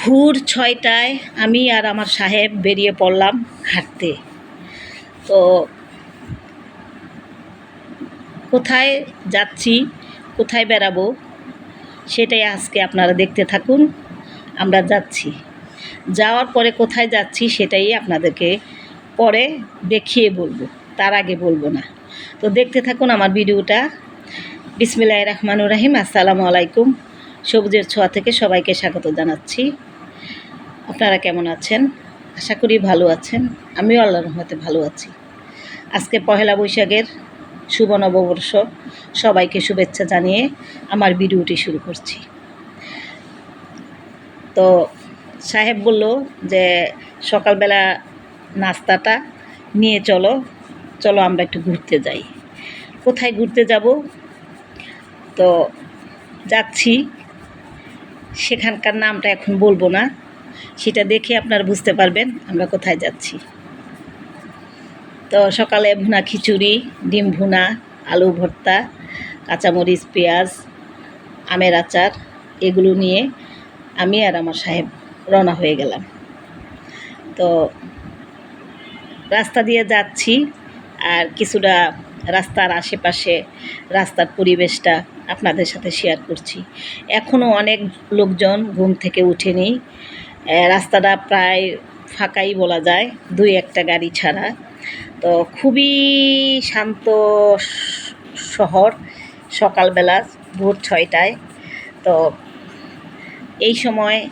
ভোর ছয়টায় আমি আর আমার সাহেব বেরিয়ে পড়লাম হাঁটতে। তো কোথায় যাচ্ছি, কোথায় বেরাবো সেটাই আজকে আপনারা দেখতে থাকুন, আমরা যাচ্ছি। যাওয়ার পরে কোথায় যাচ্ছি সেটাই আপনাদেরকে পরে দেখিয়ে বলব, তার আগে বলব না। তো দেখতে থাকুন আমার ভিডিওটা। বিসমিল্লাহ রহমানুর রাহিম, আসসালামু আলাইকুম। সবুজের ছোঁয়া থেকে সবাইকে স্বাগত জানাচ্ছি। আপনারা কেমন আছেন? আশা করি ভালো আছেন। আমিও আল্লাহর রহমতে ভালো আছি। আজকে পহেলা বৈশাখের শুভ নববর্ষ। সবাইকে শুভেচ্ছা জানিয়ে আমার ভিডিওটি শুরু করছি। তো সাহেব বলল যে, সকালবেলা নাস্তাটা নিয়ে চলো। চলো আমরা একটু ঘুরতে যাই। কোথায় ঘুরতে যাব? তো যাচ্ছি। সেখানকার নামটা এখন বলব না। সেটা দেখে আপনারা বুঝতে পারবেন আমরা কোথায় যাচ্ছি। তো সকালে ভুনা খিচুড়ি, ডিম ভুনা, আলু ভর্তা, কাঁচামরিচ, পেঁয়াজ, আমের আচার, এগুলো নিয়ে আমি আর আমার সাহেব রওনা হয়ে গেলাম। তো রাস্তা দিয়ে যাচ্ছি আর কিছুটা রাস্তার আশেপাশে রাস্তার পরিবেশটা আপনাদের সাথে শেয়ার করছি। এখনও অনেক লোকজন ঘুম থেকে উঠেনি। রাস্তাটা প্রায় ফাঁকাই বলা যায়, দুই একটা গাড়ি ছাড়া। তো খুবই শান্ত শহর সকালবেলা, ভোর ছয়টায়। তো এই সময়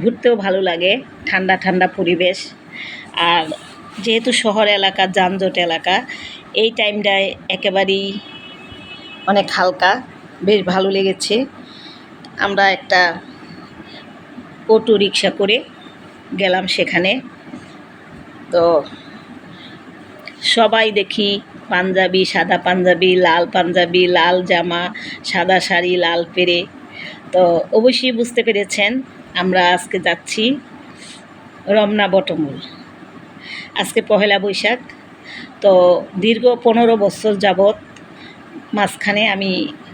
ঘুরতেও ভালো লাগে, ঠান্ডা ঠান্ডা পরিবেশ। আর যেহেতু শহর এলাকা, যানজট এলাকা, এই টাইমটায় একেবারেই অনেক হালকা, বেশ ভালো লেগেছে। আমরা একটা অটো রিক্সা করে গেলাম সেখানে। তো সবাই দেখি পাঞ্জাবি, সাদা পাঞ্জাবি, লাল পাঞ্জাবি, লাল জামা, সাদা শাড়ি, লাল পেরে। তো অবশ্যই বুঝতে পেরেছেন, আমরা আজকে যাচ্ছি রমনা বটমূল। আজকে পহেলা বৈশাখ। তো দীর্ঘ পনেরো বছর যাবৎ মাঝখানে আমি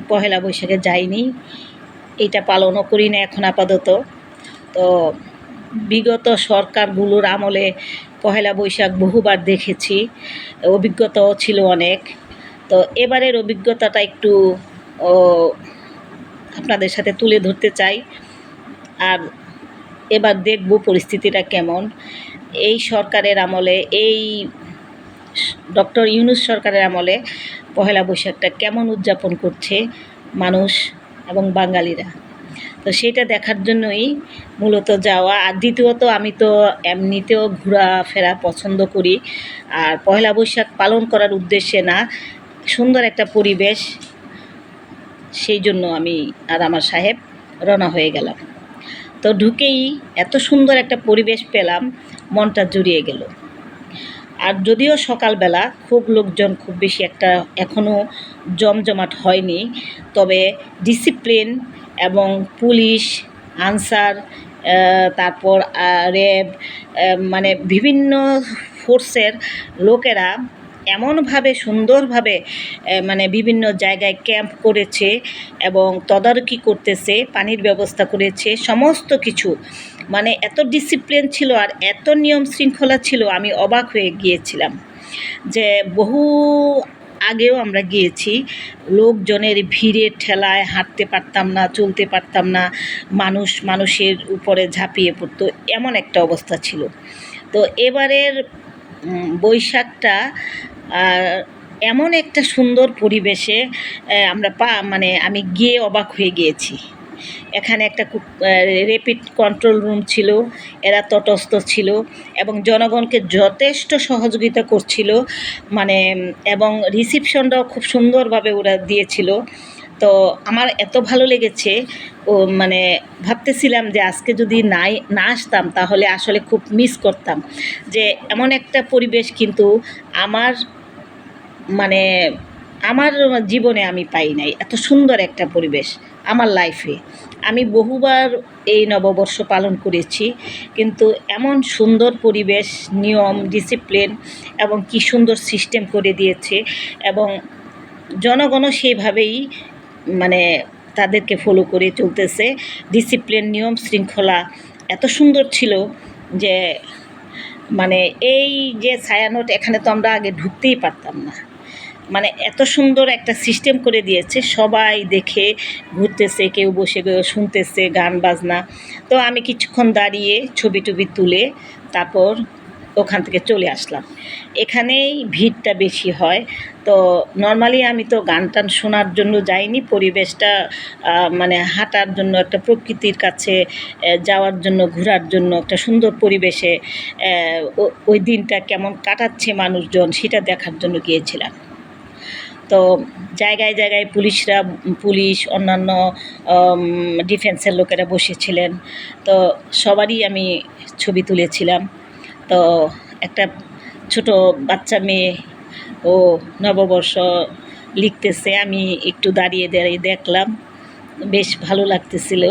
পহেলা বৈশাখে যাইনি। এইটা পালনও করি না এখন আপাতত। তো বিগত সরকারগুলোর আমলে পহেলা বৈশাখ বহুবার দেখেছি, অভিজ্ঞতাও ছিল অনেক। তো এবারের অভিজ্ঞতাটা একটু আপনাদের সাথে তুলে ধরতে চাই। আর এবার দেখব পরিস্থিতিটা কেমন। এই সরকারের আমলে, এই ডক্টর ইউনুস সরকারের আমলে পহেলা বৈশাখটা কেমন উদযাপন করছে মানুষ এবং বাঙালিরা? তো সেটা দেখার জন্যই মূলত যাওয়া। আর দ্বিতীয়ত, আমি তো এমনিতেও ঘোরাফেরা পছন্দ করি। আর পহেলা বৈশাখ পালন করার উদ্দেশ্যে না, সুন্দর একটা পরিবেশ, সেই জন্য আমি আর আমার সাহেব রওনা হয়ে গেলাম। তো ঢুকেই এত সুন্দর একটা পরিবেশ পেলাম, মনটা জুড়িয়ে গেল। আর যদিও সকালবেলা খুব লোকজন, খুব বেশি একটা এখনও জমজমাট হয়নি, তবে ডিসিপ্লিন এবং পুলিশ, আনসার তারপর র্যাব মানে বিভিন্ন ফোর্সের লোকেরা এমনভাবে সুন্দরভাবে মানে বিভিন্ন জায়গায় ক্যাম্প করেছে এবং তদারকি করতেছে, পানির ব্যবস্থা করেছে, সমস্ত কিছু। মানে এত ডিসিপ্লিন ছিল আর এত নিয়ম শৃঙ্খলা ছিল, আমি অবাক হয়ে গিয়েছিলাম যে বহু আগেও আমরা গিয়েছি। লোকজনের ভিড়ে ঠেলায় হাঁটতে পারতাম না, চলতে পারতাম না। মানুষ মানুষের উপরে ঝাঁপিয়ে পড়তো। এমন একটা অবস্থা ছিল। তো এবারের বৈশাখটা এমন একটা সুন্দর পরিবেশে আমরা পা মানে আমি গিয়ে অবাক হয়ে গিয়েছি। এখানে একটা রেপিড কন্ট্রোল রুম ছিল, এরা তটস্থ ছিল এবং জনগণকে যথেষ্ট সহযোগিতা করছিল মানে এবং রিসিপশনটাও খুব সুন্দরভাবে ওরা দিয়েছিল। তো আমার এত ভালো লেগেছে, ও মানে ভাবতেছিলাম যে আজকে যদি নাই, না আসতাম তাহলে আসলে খুব মিস করতাম। যে এমন একটা পরিবেশ কিন্তু আমার মানে আমার জীবনে আমি পাই নাই। এত সুন্দর একটা পরিবেশ আমার লাইফে আমি বহুবার এই নববর্ষ পালন করেছি, কিন্তু এমন সুন্দর পরিবেশ, নিয়ম ডিসিপ্লিন এবং কি সুন্দর সিস্টেম করে দিয়েছে এবং জনগণও সেইভাবেই মানে তাদেরকে ফলো করে চলতেছে। ডিসিপ্লিন নিয়ম শৃঙ্খলা এত সুন্দর ছিল যে মানে এই যে ছায়ানোট, এখানে তো আমরা আগে ঢুকতেই পারতাম না। মানে এত সুন্দর একটা সিস্টেম করে দিয়েছে। সবাই দেখে ঘুরতেছে, কেউ বসে শুনতেছে গান, বাজনা। তো আমি কিছুক্ষণ দাঁড়িয়ে ছবি টবি তুলে তারপর ওখান থেকে চলে আসলাম। এখানেই ভিড়টা বেশি হয়। তো নর্মালি আমি তো গান টান শোনার জন্য যাইনি। পরিবেশটা মানে হাঁটার জন্য, একটা প্রকৃতির কাছে যাওয়ার জন্য, ঘোরার জন্য একটা সুন্দর পরিবেশে ওই দিনটা কেমন কাটাচ্ছে মানুষজন, সেটা দেখার জন্য গিয়েছিলাম। তো জায়গায় জায়গায় পুলিশরা, পুলিশ, অন্যান্য ডিফেন্সের লোকেরা বসেছিলেন। তো সবারই আমি ছবি তুলেছিলাম। তো একটা ছোট বাচ্চা মেয়ে ও নববর্ষ লিখতেছে, আমি একটু দাঁড়িয়ে দাঁড়িয়ে দেখলাম। বেশ ভালো লাগতেছিল।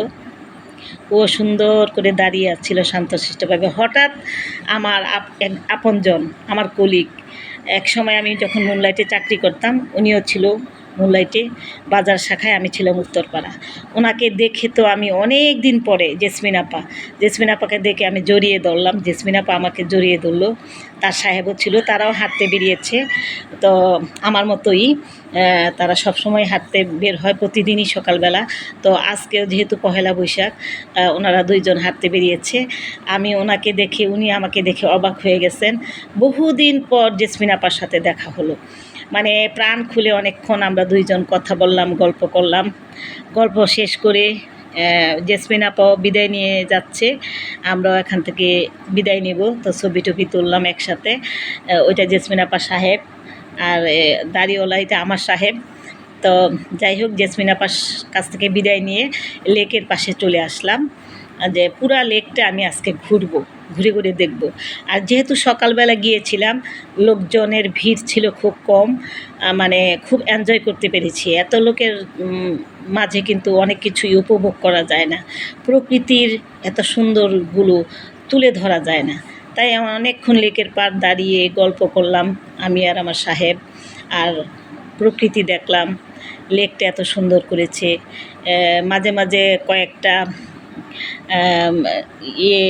ও সুন্দর করে দাঁড়িয়ে আছিল শান্তশিষ্টভাবে। হঠাৎ আমার আপনজন, আমার কলিগ এক সময় আমি যখন মুনলাইটে চাকরি করতাম উনিও ছিল মুনলাইটে বাজার শাখায় আমি ছিলাম উত্তরপাড়া। ওনাকে দেখে তো আমি অনেক দিন পরে জেসমিন আপা, জেসমিন আপাকে দেখে আমি জড়িয়ে ধরলাম। জেসমিন আপা আমাকে জড়িয়ে ধরলো। তার সাহেবও ছিল, তারাও হাঁটতে বেরিয়েছে। তো আমার মতোই তারা সবসময় হাঁটতে বের হয় প্রতিদিনই সকালবেলা। তো আজকেও যেহেতু পহেলা বৈশাখ ওনারা দুইজন হাঁটতে বেরিয়েছে। আমি ওনাকে দেখে, উনি আমাকে দেখে অবাক হয়ে গেছেন। বহুদিন পর জেসমিন আপার সাথে দেখা হলো। মানে প্রাণ খুলে অনেকক্ষণ আমরা দুইজন কথা বললাম, গল্প করলাম। গল্প শেষ করে জেসমিন আপাও বিদায় নিয়ে যাচ্ছে। আমরাও এখান থেকে বিদায় নেব। তো ছবি টবি তুললাম একসাথে। ওইটা জেসমিন আপা সাহেব আর দাড়িওয়ালা এটা আমার সাহেব। তো যাই হোক, জেসমিন আপার কাছ থেকে বিদায় নিয়ে লেকের পাশে চলে আসলাম। যে পুরা লেকটা আমি আজকে ঘুরবো। ঘুরে ঘুরে দেখব। আর যেহেতু সকালবেলা গিয়েছিলাম, লোকজনের ভিড় ছিল খুব কম মানে খুব এনজয় করতে পেরেছি। এত লোকের মাঝে কিন্তু অনেক কিছুই উপভোগ করা যায় না। প্রকৃতির এত সুন্দরগুলো তুলে ধরা যায় না। তাই আমার অনেকক্ষণ লেকের পাড় দাঁড়িয়ে গল্প করলাম আমি আর আমার সাহেব। আর প্রকৃতি দেখলাম, লেকটা এত সুন্দর করেছে। মাঝে মাঝে কয়েকটা ইয়ে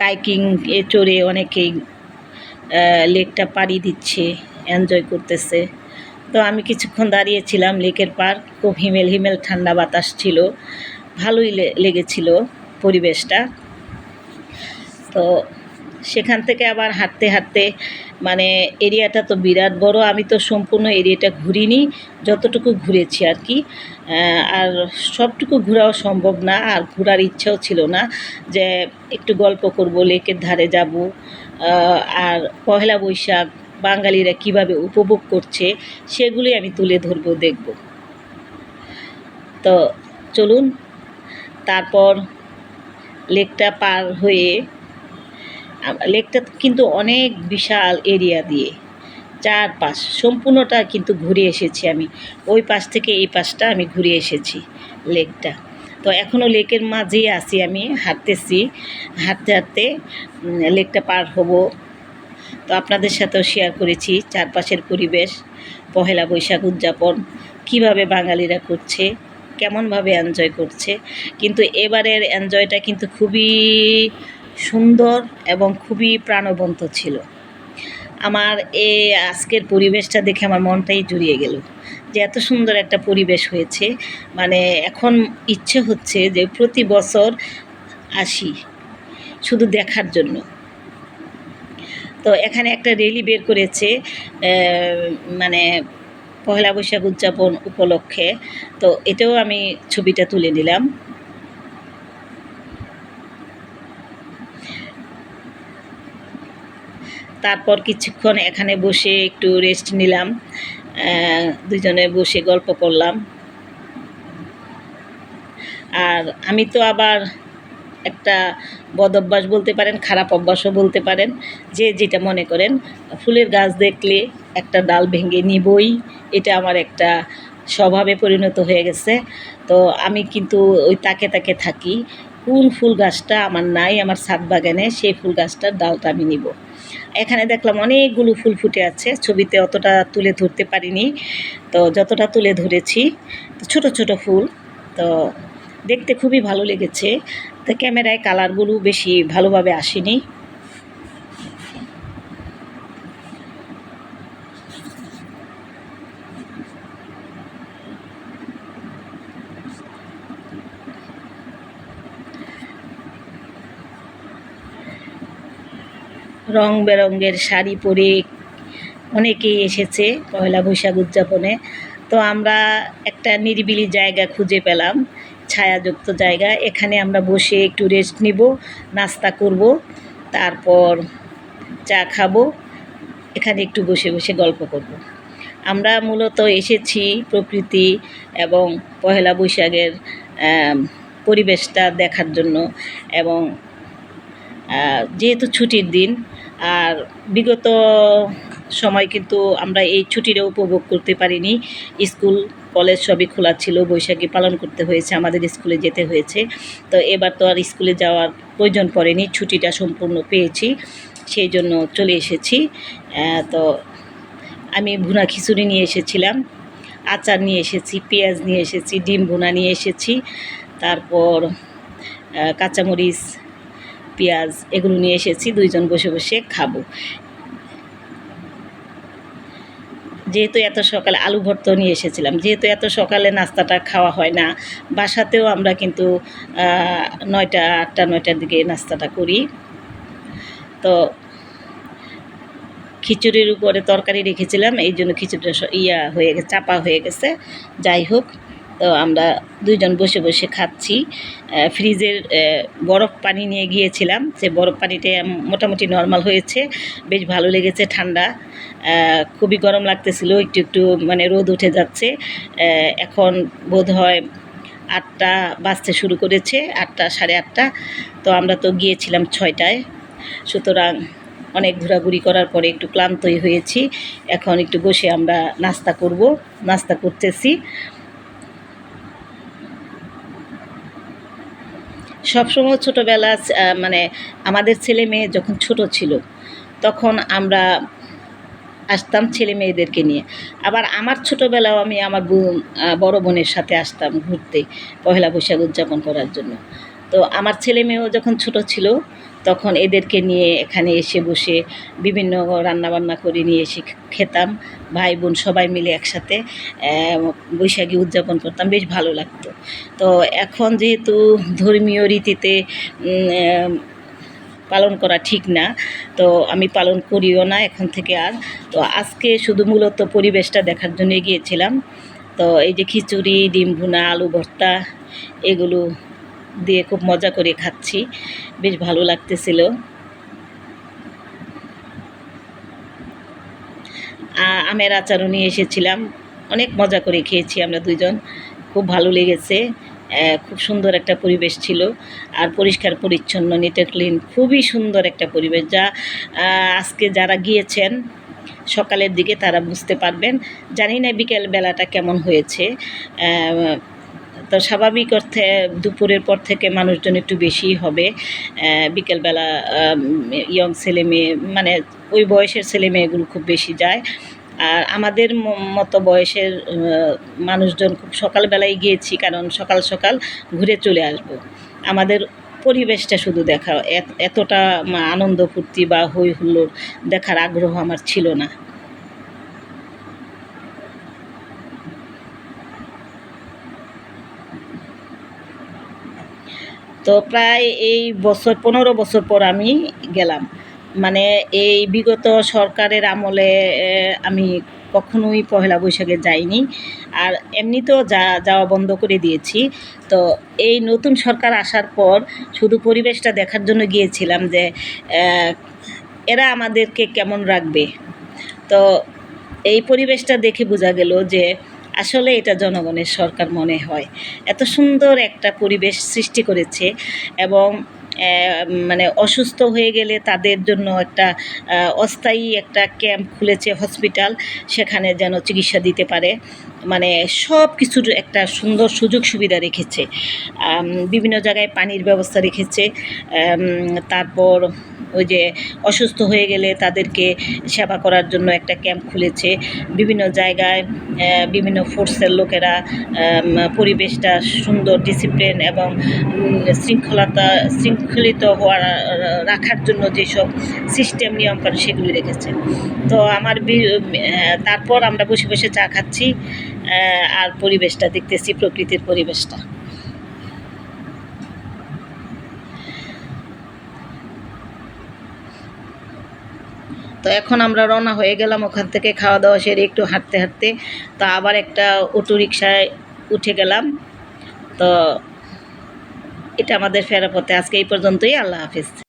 কাইকিং এ চড়ে অনেকেই লেকটা পাড়ি দিচ্ছে এনজয় করতেছে। তো আমি কিছুক্ষণ দাঁড়িয়েছিলাম লেকের পার্ক খুব হিমেল হিমেল ঠান্ডা বাতাস ছিল, ভালোই লেগেছিল পরিবেশটা। তো সেখান থেকে আবার হাঁটতে হাঁটতে মানে এরিয়াটা তো বিরাট বড়, আমি তো সম্পূর্ণ এরিয়াটা ঘুরিনি, যতটুকু ঘুরেছি আর কি। আর সবটুকু ঘোরাও সম্ভব না, আর ঘোরার ইচ্ছাও ছিল না যে একটু গল্প করব, লেকের ধারে যাব। আর পহেলা বৈশাখ, বাঙালিরা কীভাবে উপভোগ করছে সেগুলি আমি তুলে ধরবো, দেখব। তো চলুন, তারপর লেকটা পার হয়ে লেকটা কিন্তু অনেক বিশাল এরিয়া দিয়ে, চারপাশ, সম্পূর্ণটা কিন্তু ঘুরে এসেছি আমি। ওই পাশ থেকে এই পাশটা আমি ঘুরে এসেছি লেকটা। তো এখনও লেকের মাঝেই আছি আমি, হাঁটতেছি, হাঁটতে হাঁটতে লেকটা পার হব। তো আপনাদের সাথেও শেয়ার করেছি চারপাশের পরিবেশ, পহেলা বৈশাখ উদযাপন, কীভাবে বাঙালিরা করছে, কেমনভাবে এনজয় করছে। কিন্তু এবারের এনজয়টা কিন্তু খুবই সুন্দর এবং খুবই প্রাণবন্ত ছিল। আমার এই আজকের পরিবেশটা দেখে আমার মনটাই জুড়িয়ে গেল যে এত সুন্দর একটা পরিবেশ হয়েছে। মানে এখন ইচ্ছে হচ্ছে যে প্রতি বছর আসি শুধু দেখার জন্য। তো এখানে একটা রেলি বের করেছে মানে পয়লা বৈশাখ উদযাপন উপলক্ষে। তো এটাও আমি ছবিটা তুলে নিলাম। তারপর কিছুক্ষণ এখানে বসে একটু রেস্ট নিলাম দুজনে বসে গল্প করলাম। আর আমি তো আবার একটা বদ অভ্যাস বলতে পারেন, খারাপ অভ্যাসও বলতে পারেন, যে যেটা মনে করেন, ফুলের গাছ দেখলে একটা ডাল ভেঙে নিবই, এটা আমার একটা স্বভাবে পরিণত হয়ে গেছে। তো আমি কিন্তু ওই তাকে তাকে থাকি কোন ফুল গাছটা আমার নাই, আমার ছাদ বাগানে সেই ফুল গাছটার ডালটা আমি নিব। এখানে দেখলাম অনেকগুলো ফুল ফুটে আছে, ছবিতে অতটা তুলে ধরতে পারিনি। তো যতটা তুলে ধরেছি, তো ছোট ছোট ফুল, তো দেখতে খুবই ভালো লেগেছে। তো ক্যামেরায় কালারগুলো বেশি ভালোভাবে আসেনি। রং বেরঙের শাড়ি পরে অনেকেই এসেছে পয়লা বৈশাখ উদযাপনে। তো আমরা একটা নিরিবিলি জায়গা খুঁজে পেলাম, ছায়াযুক্ত জায়গা। এখানে আমরা বসে একটু রেস্ট নিব, নাস্তা করব, তারপর চা খাব। এখানে একটু বসে বসে গল্প করব। আমরা মূলত এসেছি প্রকৃতি এবং পহেলা বৈশাখের পরিবেশটা দেখার জন্য এবং যেহেতু ছুটির দিন আর বিগত সময় কিন্তু আমরা এই ছুটিটা উপভোগ করতে পারিনি। স্কুল, কলেজ সবই খোলা ছিল, বৈশাখী পালন করতে হয়েছে, আমাদের স্কুলে যেতে হয়েছে। তো এবার তো আর স্কুলে যাওয়ার প্রয়োজন পড়েনি, ছুটিটা সম্পূর্ণ পেয়েছি, সেই জন্য চলে এসেছি। তো আমি ভুনা খিচুড়ি নিয়ে এসেছিলাম, আচার নিয়ে এসেছি, পেঁয়াজ নিয়ে এসেছি, ডিম ভুনা নিয়ে এসেছি, তারপর কাঁচামরিচ পেঁয়াজ এগুলো নিয়ে এসেছি, দুইজন বসে বসে খাব। যেহেতু এত সকালে আলু ভর্ত নিয়ে এসেছিলাম, যেহেতু এত সকালে নাস্তাটা খাওয়া হয় না, বাসাতেও আমরা কিন্তু নয়টা, আটটা, নয়টার দিকে নাস্তাটা করি। তো খিচুড়ির উপরে তরকারি রেখেছিলাম, এই জন্য খিচুড়িটা ইয়া হয়ে গেছে চাপা হয়ে গেছে। যাই হোক তো আমরা দুইজন বসে বসে খাচ্ছি। ফ্রিজের বরফ পানি নিয়ে গিয়েছিলাম। সে বরফ পানিটা মোটামুটি নর্মাল হয়েছে। বেশ ভালো লেগেছে ঠান্ডা। খুবই গরম লাগতেছিল। একটু একটু মানে রোদ উঠে যাচ্ছে। এখন বোধ হয় আটটা বাজতে শুরু করেছে, আটটা, সাড়ে আটটা। তো আমরা তো গিয়েছিলাম ছয়টায়। সুতরাং অনেক ঘোরাঘুরি করার পরে একটু ক্লান্তই হয়েছি। এখন একটু বসে আমরা নাস্তা করব। নাস্তা করতেছি। সবসময় ছোটোবেলা মানে আমাদের ছেলে মেয়ে যখন ছোট ছিল, তখন আমরা আসতাম ছেলে মেয়েদেরকে নিয়ে। আবার আমার ছোটোবেলাও আমি আমার বড় বোনের সাথে আসতাম ঘুরতে, পহেলা বৈশাখ উদযাপন করার জন্য। তো আমার ছেলে মেয়েও যখন ছোট ছিল তখন এদেরকে নিয়ে এখানে এসে বসে বিভিন্ন রান্নাবান্না করে নিয়ে এসে খেতাম। ভাই বোন সবাই মিলে একসাথে বৈশাখী উদযাপন করতাম। বেশ ভালো লাগতো। তো এখন যেহেতু ধর্মীয় রীতিতে পালন করা ঠিক না, তো আমি পালন করিও না এখন থেকে আর। তো আজকে শুধু মূলত পরিবেশটা দেখার জন্য গিয়েছিলাম। তো এই যে খিচুড়ি, ডিম ভুনা, আলু ভর্তা, এগুলো দিয়ে খুব মজা করে খাচ্ছি। বেশ ভালো লাগতেছিল। আমের আচারও নিয়ে এসেছিলাম। অনেক মজা করে খেয়েছি আমরা দুজন খুব ভালো লেগেছে। খুব সুন্দর একটা পরিবেশ ছিল। আর পরিষ্কার পরিচ্ছন্ন নিট ক্লিন খুবই সুন্দর একটা পরিবেশ যা আজকে যারা গিয়েছেন, সকালের দিকে তারা বুঝতে পারবেন। জানি না বিকেল বেলাটা কেমন হয়েছে। তো স্বাভাবিক অর্থে দুপুরের পর থেকে মানুষজন একটু বেশি হবে। বিকেলবেলা ইয়ং ছেলে মেয়ে মানে ওই বয়সের ছেলে মেয়েগুলো খুব বেশি যায়। আর আমাদের মতো বয়সের মানুষজন খুব সকালবেলায় গিয়েছি কারণ সকাল সকাল ঘুরে চলে আসব। আমাদের পরিবেশটা শুধু দেখা, এত- এতটা আনন্দ ফুর্তি বা হই হুল্লোড় দেখার আগ্রহ আমার ছিল না। তো প্রায় এই বছর, পনেরো বছর পর আমি গেলাম। মানে এই বিগত সরকারের আমলে আমি কখনোই পহেলা বৈশাখে যাইনি। আর এমনিতেও যা, যাওয়া বন্ধ করে দিয়েছি। তো এই নতুন সরকার আসার পর শুধু পরিবেশটা দেখার জন্য গিয়েছিলাম যে এরা আমাদেরকে কেমন রাখবে। তো এই পরিবেশটা দেখে বোঝা গেল যে আসলে এটা জনগণের সরকার মনে হয়। এত সুন্দর একটা পরিবেশ সৃষ্টি করেছে এবং মানে অসুস্থ হয়ে গেলে তাদের জন্য একটা অস্থায়ী একটা ক্যাম্প খুলেছে, হসপিটাল, সেখানে যেন চিকিৎসা দিতে পারে। মানে সব কিছুর একটা সুন্দর সুযোগ সুবিধা রেখেছে। বিভিন্ন জায়গায় পানির ব্যবস্থা রেখেছে। তারপর ওই যে অসুস্থ হয়ে গেলে তাদেরকে সেবা করার জন্য একটা ক্যাম্প খুলেছে। বিভিন্ন জায়গায় বিভিন্ন ফোর্সের লোকেরা পরিবেশটা সুন্দর ডিসিপ্লিন এবং শৃঙ্খলতা, শৃঙ্খলিত হওয়া রাখার জন্য যেসব সিস্টেম নিয়ম নিয়মকানুন সেগুলি রেখেছে। তো আমার তারপর আমরা বসে বসে চা খাচ্ছি আর পরিবেশটা দেখতেছি, প্রকৃতির পরিবেশটা। তো এখন আমরা রওনা হয়ে গেলাম, ওখান থেকে খাওয়া দাওয়া সেরে একটু হাঁটতে হাঁটতে। তো আবার একটা অটো রিক্সায় উঠে গেলাম। তো এটা আমাদের ফেরাপথে আজকে এই পর্যন্তই, আল্লাহ হাফিজ।